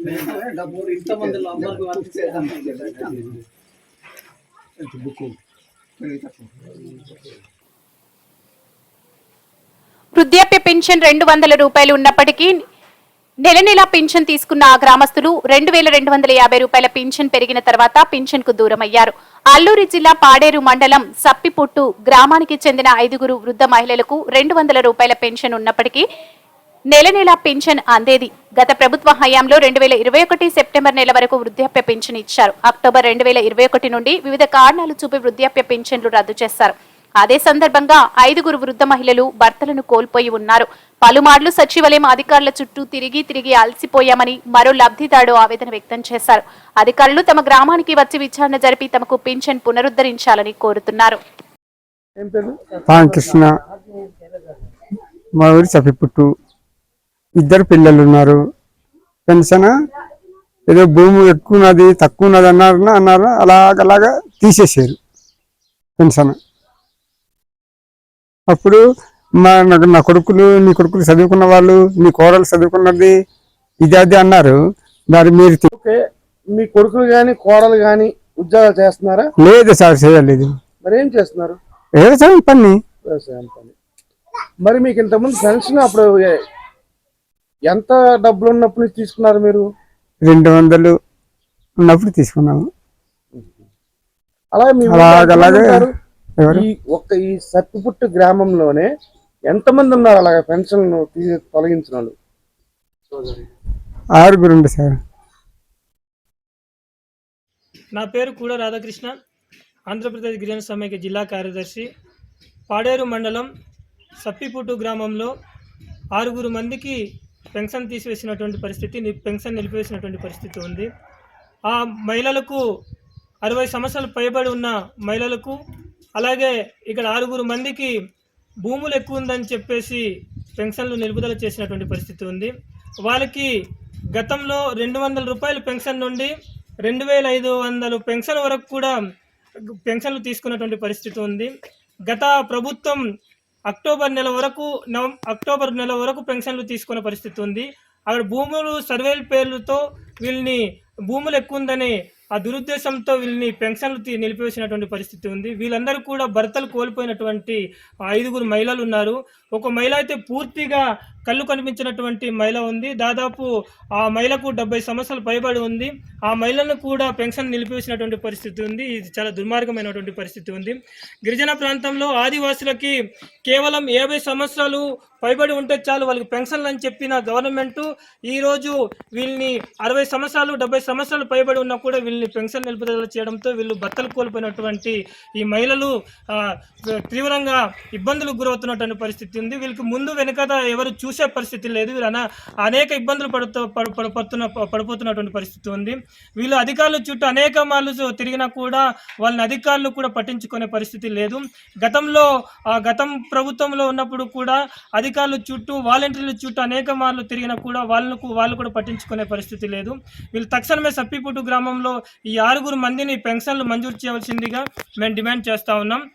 డబ్బులు అందరికి బుక్ వృద్ధాప్య పెన్షన్ రెండు వందల రూపాయలు ఉన్నప్పటికీ నెల నెలా పింఛన్ తీసుకున్న ఆ గ్రామస్తులు రెండు వేల రెండు వందల యాభై రూపాయల పింఛన్ పెరిగిన తర్వాత పింఛన్కు దూరమయ్యారు. అల్లూరి జిల్లా పాడేరు మండలం సప్పిపుట్టు గ్రామానికి చెందిన ఐదుగురు వృద్ధ మహిళలకు రెండు వందల రూపాయల పెన్షన్ ఉన్నప్పటికీ నెల నెలా పింఛన్ అందేది. గత ప్రభుత్వ హయాంలో రెండు వేల ఇరవై ఒకటి సెప్టెంబర్ నెల వరకు వృద్ధాప్య పింఛన్ ఇచ్చారు. అక్టోబర్ రెండు వేల ఇరవై ఒకటి నుండి వివిధ కారణాలు చూపి వృద్ధాప్య పింఛన్లు రద్దు చేశారు అదే సందర్భంగా ఐదుగురు వృద్ధ మహిళలు భర్తలను కోల్పోయి ఉన్నారు. పలుమార్లు సచివాలయం అధికారుల చుట్టూ తిరిగి తిరిగి అలసిపోయామని మరో లబ్ధిదారు ఆవేదన వ్యక్తం చేశారు. అధికారులు తమ గ్రామానికి వచ్చి విచారణ జరిపి తమకు పింఛన్ పునరుద్ధరించాలని కోరుతున్నారు. మా ఊరి చప్పిపుట్టు ఇద్దరు పిల్లలు ఉన్నారు. పెన్షన్ ఏదో భూమి ఎక్కువ ఉన్నది తక్కువ ఉన్నది అన్నారు అన్నారు అలాగలాగా తీసేసారు పెన్షన్. అప్పుడు మా నా కొడుకులు నీ కొడుకులు చదువుకున్న వాళ్ళు నీ కోడలు చదువుకున్నది ఇది అది అన్నారు. మరి మీరు మీ కొడుకులు గాని కోడలు గాని ఉద్యోగాలు చేస్తున్నారా? లేదు సార్ చేయలేదు. మరి ఏం చేస్తున్నారు? వ్యవసాయం పని. వ్యవసాయం పని. మరి మీకు ఇంతకుముందు పెన్షన్ అప్పుడు ఎంత డబ్బులు ఉన్నప్పుడు తీసుకున్నారు మీరు? రెండు వందలు ఉన్నప్పుడు తీసుకున్నాము. అలాగే ఈ ఒక్క ఈ సత్తిపుట్టు గ్రామంలోనే ఎంతమంది ఉన్నారు అలాగే పెన్షన్ తొలగించిన వాళ్ళు? ఆరుగురు ఉండు సార్. నా పేరు కూడా రాధాకృష్ణ. ఆంధ్రప్రదేశ్ గిరిజన సమైక్య జిల్లా కార్యదర్శి. పాడేరు మండలం సప్పిపుట్టు గ్రామంలో ఆరుగురు మందికి పెన్షన్ తీసివేసినటువంటి పరిస్థితి పెన్షన్ నిలిపివేసినటువంటి పరిస్థితి ఉంది. ఆ మహిళలకు అరవై సంవత్సరాలు పైబడి ఉన్న మహిళలకు అలాగే ఇక్కడ ఆరుగురు మందికి భూములు ఎక్కువ ఉందని చెప్పేసి పెన్షన్లు నిలుపుదల చేసినటువంటి పరిస్థితి ఉంది. వాళ్ళకి గతంలో రెండు వందల రూపాయల పెన్షన్ నుండి రెండు వేల ఐదు వందలు పెన్షన్ వరకు కూడా పెన్షన్లు తీసుకున్నటువంటి పరిస్థితి ఉంది. గత ప్రభుత్వం అక్టోబర్ నెల వరకు నవ అక్టోబర్ నెల వరకు పెన్షన్లు తీసుకునే పరిస్థితి ఉంది. అక్కడ భూములు సర్వేల పేర్లతో వీళ్ళని భూములు ఎక్కువ ఉందని ఆ దురుద్దేశంతో వీళ్ళని పెన్షన్లు తీ- నిలిపివేసినటువంటి పరిస్థితి ఉంది. వీళ్ళందరూ కూడా భర్తలు కోల్పోయినటువంటి ఐదుగురు మహిళలు ఉన్నారు. ఒక మహిళ అయితే పూర్తిగా కళ్ళు కనిపించినటువంటి మహిళ ఉంది. దాదాపు ఆ మహిళకు డెబ్బై సంవత్సరాలు పైబడి ఉంది. ఆ మహిళను కూడా పెన్షన్ నిలిపివేసినటువంటి పరిస్థితి ఉంది. ఇది చాలా దుర్మార్గమైనటువంటి పరిస్థితి ఉంది. గిరిజన ప్రాంతంలో ఆదివాసులకి కేవలం యాభై సంవత్సరాలు పైబడి ఉంటే చాలు వాళ్ళకి పెన్షన్లు అని చెప్పిన గవర్నమెంట్ ఈ రోజు వీళ్ళని అరవై సంవత్సరాలు డెబ్బై సంవత్సరాలు పైబడి ఉన్నా కూడా వీళ్ళని పెన్షన్ నిలుపుదల చేయడంతో వీళ్ళు భర్తలు కోల్పోయినటువంటి ఈ మహిళలు తీవ్రంగా ఇబ్బందులకు గురవుతున్నటువంటి పరిస్థితి ఉంది. వీళ్ళకి ముందు వెనుకద ఎవరు చూ చూసే పరిస్థితి లేదు. వీళ్ళు అనేక ఇబ్బందులు పడుతూ పడు- పడుతున్న పడిపోతున్నటువంటి పరిస్థితి ఉంది. వీళ్ళు అధికారుల చుట్టూ అనేక మార్లు తిరిగినా కూడా వాళ్ళని అధికారులు కూడా పట్టించుకునే పరిస్థితి లేదు. గతంలో ఆ గతం ప్రభుత్వంలో ఉన్నప్పుడు కూడా అధికారులు చుట్టూ వాలంటీర్ల చుట్టూ అనేక మార్లు తిరిగినా కూడా వాళ్ళకు వాళ్ళు కూడా పట్టించుకునే పరిస్థితి లేదు. వీళ్ళు తక్షణమే సప్పిపుట్టు గ్రామంలో ఈ ఆరుగురు మందిని పెన్షన్లు మంజూరు చేయవలసిందిగా మేము డిమాండ్ చేస్తా ఉన్నాం.